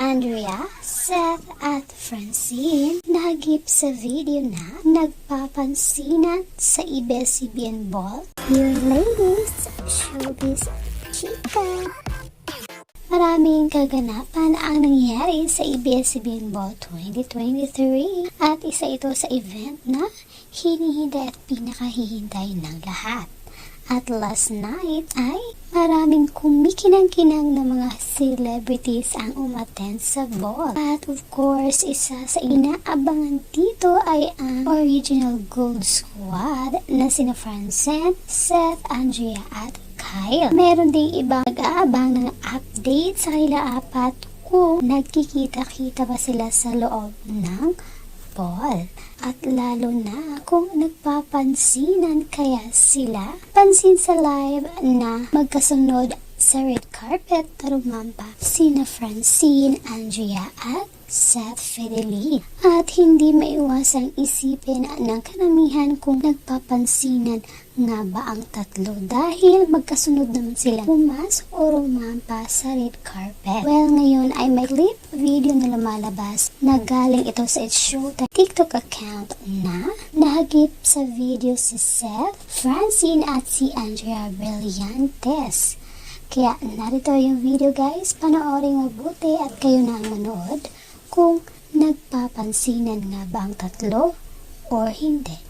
Andrea, Seth at Francine nagip sa video na nagpapansinan sa ABS-CBN Ball. Your ladies, showbiz chika. Maraming kaganapan ang nangyari sa ABS-CBN Ball 2023 at isa ito sa event na hinihintay at pinakahihintay ng lahat. At last night ay maraming kumikinang-kinang na mga celebrities ang umattend sa ball. At of course, isa sa inaabangan dito ay ang original Gold Squad na sina Francine, Seth, Andrea at Kyle. Meron ding ibang nag-aabang ng update sa kanila apat kung nagkikita-kita ba sila sa loob ng ball. At lalo na kung nagpapansinan kaya sila pansin sa live na magkasunod sa red carpet na rumampa sina Francine, Andrea at Seth Fidelis. At hindi maiwasang isipin ng karamihan kung nagpapansinan nga ba ang tatlo dahil magkasunod naman sila pumas o rumampa sa red carpet. Well, ngayon ay may clip video na lumalabas na galing ito sa It's Showtime TikTok account na nahagip sa video si Seth, Francine at si Andrea Brillantes. Kaya narito yung video guys, panoorin mabuti at kayo na ang manood kung nagpapansinan nga ba ang tatlo or hindi.